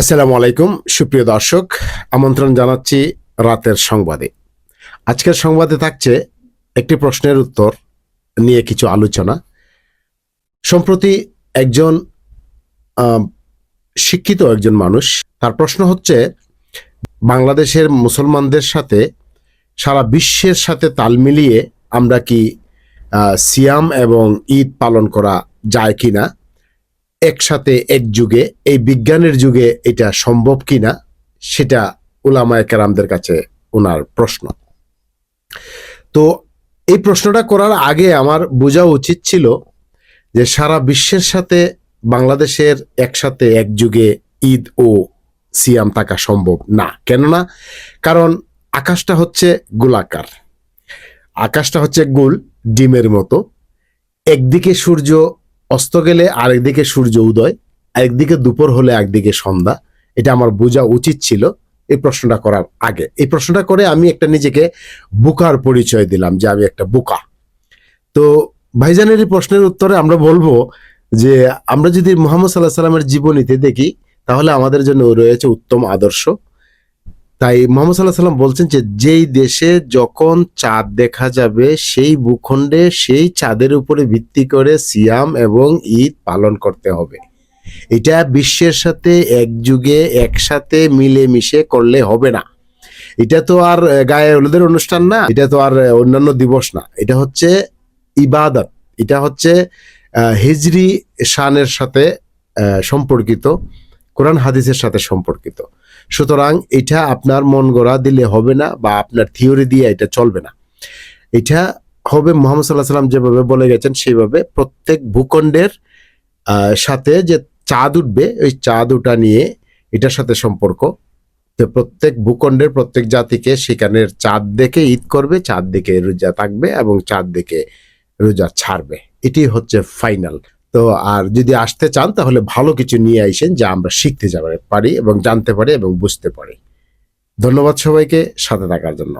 আসসালামু আলাইকুম, সুপ্রিয় দর্শক, আমন্ত্রণ জানাচ্ছি রাতের সংবাদে। আজকের সংবাদে থাকছে একটি প্রশ্নের উত্তর নিয়ে কিছু আলোচনা। সম্প্রতি একজন শিক্ষিত একজন মানুষ, তার প্রশ্ন হচ্ছে, বাংলাদেশের মুসলমানদের সাথে, সারা বিশ্বের সাথে তাল মিলিয়ে আমরা কি সিয়াম এবং ঈদ পালন করা যায় কিনা? একসাথে এক যুগে, এই বিজ্ঞানের যুগে এটা সম্ভব কিনা, সেটা উলামায়ে কেরামদের কাছে ওনার প্রশ্ন। তো এই প্রশ্নটা করার আগে আমার বোঝা উচিত ছিল যে সারা বিশ্বের সাথে বাংলাদেশের একসাথে এক যুগে ঈদ ও সিয়াম থাকা সম্ভব না। কেননা, কারণ আকাশটা হচ্ছে গোলাকার। আকাশটা হচ্ছে গোল, ডিমের মতো। একদিকে সূর্য অস্ত গেলে আরেকদিকে সূর্য উদয় একদিকে দুপুর হলে একদিকে সন্ধ্যা। এটা আমার বোঝা উচিত ছিল এই প্রশ্নটা করার আগে। এই প্রশ্নটা করে আমি একটা নিজেকে বুকার পরিচয় দিলাম যে আমি একটা বুকা। তো ভাইজানের এই প্রশ্নের উত্তরে আমরা বলব যে আমরা যদি মোহাম্মদ সাল্লাহ সাল্লামের জীবনীতে দেখি, তাহলে আমাদের জন্য রয়েছে উত্তম আদর্শ। তাই মোহাম্মদ সাল্লাহ সাল্লাম বলছেন যে, যেই দেশে যখন চাঁদ দেখা যাবে, সেই ভূখণ্ডে সেই চাঁদের উপরে ভিত্তি করে সিয়াম এবং ঈদ পালন করতে হবে। এটা বিশ্বের সাথে এক যুগে একসাথে মিলেমিশে করলে হবে না। এটা তো আর গায়ে হলুদের অনুষ্ঠান না, এটা তো আর অন্যান্য দিবস না। এটা হচ্ছে ইবাদত, এটা হচ্ছে হিজরি শানের সাথে সম্পর্কিত। কোরআন হাদিসের সাথে সম্পর্কিত। সুতরাং এটা আপনার মন গড়া দিলে হবে না বা আপনার থিওরি দিয়ে এটা চলবে না। এটা হবে মোহাম্মদ সাল্লাহ সাল্লাম যেভাবে বলে গেছেন, সেইভাবে প্রত্যেক ভূখণ্ডের সাথে যে চাঁদ উঠবে, ওই চাঁদ উঠা নিয়ে এটার সাথে সম্পর্ক। তো প্রত্যেক ভূখণ্ডের প্রত্যেক জাতিকে সেখানের চাঁদ দেখে ঈদ করবে, চাঁদ দেখে রোজা থাকবে এবং চাঁদ দেখে রোজা ছাড়বে। এটি হচ্ছে ফাইনাল। তো আর যদি আসতে চান, তাহলে ভালো কিছু নিয়ে আইসেন যা আমরা শিখতে যাবে পারি এবং জানতে পারি এবং বুঝতে পারি। ধন্যবাদ সবাইকে, সাথে থাকার জন্য।